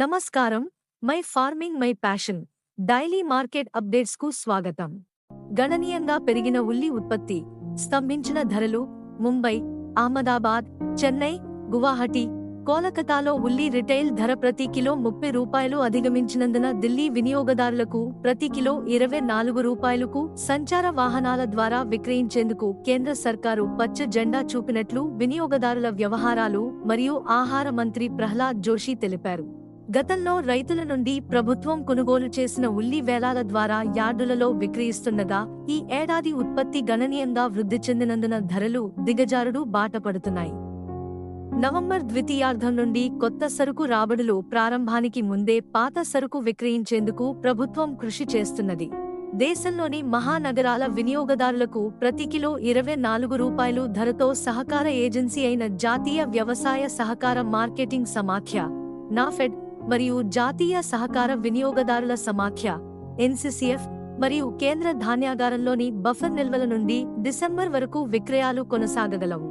నమస్కారం. My farming my passion. Daily market అప్డేట్స్కు స్వాగతం. గణనీయంగా పెరిగిన ఉల్లి ఉత్పత్తి స్తంభించిన ధరలు ముంబై అహ్మదాబాద్ చెన్నై గువాహటి కోలకతాలో ఉల్లి రిటైల్ ధర ప్రతి కిలో ముప్పై రూపాయలు అధిగమించినందున ఢిల్లీ వినియోగదారులకు ప్రతి కిలో ఇరవై నాలుగు రూపాయలకు సంచార వాహనాల ద్వారా విక్రయించేందుకు కేంద్ర సర్కారు పచ్చ జెండా చూపినట్లు వినియోగదారుల వ్యవహారాలు మరియు ఆహార మంత్రి ప్రహ్లాద్ జోషి తెలిపారు. గతంలో రైతుల నుండి ప్రభుత్వం కొనుగోలు చేసిన ఉల్లి వేలాల ద్వారా యార్డులలో విక్రయిస్తుండగా ఈ ఏడాది ఉత్పత్తి గణనీయంగా వృద్ధి చెందినందున ధరలు దిగజారుడు బాటపడుతున్నాయి. నవంబర్ ద్వితీయార్థం నుండి కొత్త సరుకు రాబడులు ప్రారంభానికి ముందే పాత సరుకు విక్రయించేందుకు ప్రభుత్వం కృషి చేస్తున్నది. దేశంలోని మహానగరాల వినియోగదారులకు ప్రతి కిలో ఇరవై నాలుగు రూపాయలు ధరతో సహకార ఏజెన్సీ అయిన జాతీయ వ్యవసాయ సహకార మార్కెటింగ్ సమాఖ్య నాఫెడ్ మరియు జాతీయ సహకార వినియోగదారుల సమాఖ్య ఎన్సిసిఎఫ్ మరియు కేంద్ర ధాన్యాగారంలోని బఫర్ నిల్వల నుండి డిసెంబర్ వరకు విక్రయాలు కొనసాగగలవు.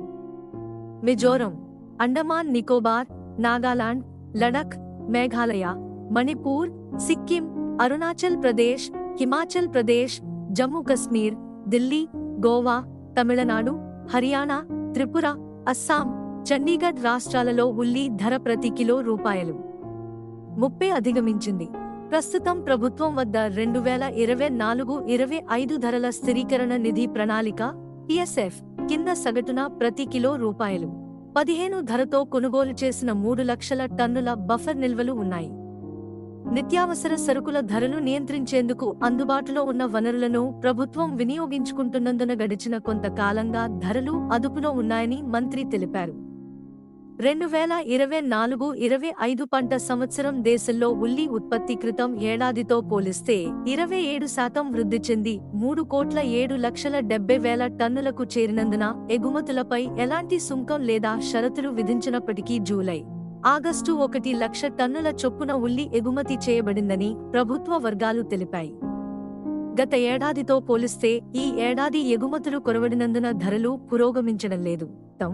మిజోరం అండమాన్ నికోబార్ నాగాలాండ్ లడఖ్ మేఘాలయ మణిపూర్ సిక్కిం అరుణాచల్ ప్రదేశ్ హిమాచల్ ప్రదేశ్ జమ్మూ కశ్మీర్ ఢిల్లీ గోవా తమిళనాడు హర్యానా త్రిపుర అస్సాం చండీగఢ్ రాష్ట్రాలలో ఉల్లి ధర ప్రతి కిలో రూపాయలు. ముప్పై అధిగమించింది. ప్రస్తుతం ప్రభుత్వం వద్ద రెండు వేల ఇరవై నాలుగు ఇరవై ఐదు ధరల స్థిరీకరణ నిధి ప్రణాళిక పిఎస్ఎఫ్ కింద సగటున ప్రతి కిలో రూపాయలు. పదిహేను ధరతో కొనుగోలు చేసిన మూడు లక్షల టన్నుల బఫర్ నిల్వలు ఉన్నాయి. నిత్యావసర సరుకుల ధరలు నియంత్రించేందుకు అందుబాటులో ఉన్న వనరులను ప్రభుత్వం వినియోగించుకుంటున్నందున గడిచిన కొంతకాలంగా ధరలు అదుపులో ఉన్నాయని మంత్రి తెలిపారు. రెండు వేల ఇరవై నాలుగు ఇరవై ఐదు పంట సంవత్సరం దేశంలో ఉల్లి ఉత్పత్తి క్రితం ఏడాదితో పోలిస్తే ఇరవై ఏడు శాతం వృద్ధి చెంది మూడు కోట్ల ఏడు లక్షల డెబ్బై వేల టన్నులకు చేరినందున ఎగుమతులపై ఎలాంటి సుంకం లేదా షరతులు విధించినప్పటికీ జూలై ఆగస్టు ఒకటి లక్ష టన్నుల చొప్పున ఉల్లి ఎగుమతి చేయబడిందని ప్రభుత్వ వర్గాలు తెలిపాయి. గత ఏడాదితో పోలిస్తే ఈ ఏడాది ఎగుమతులు కొరవడినందున ధరలు పురోగమించడం లేదు. తం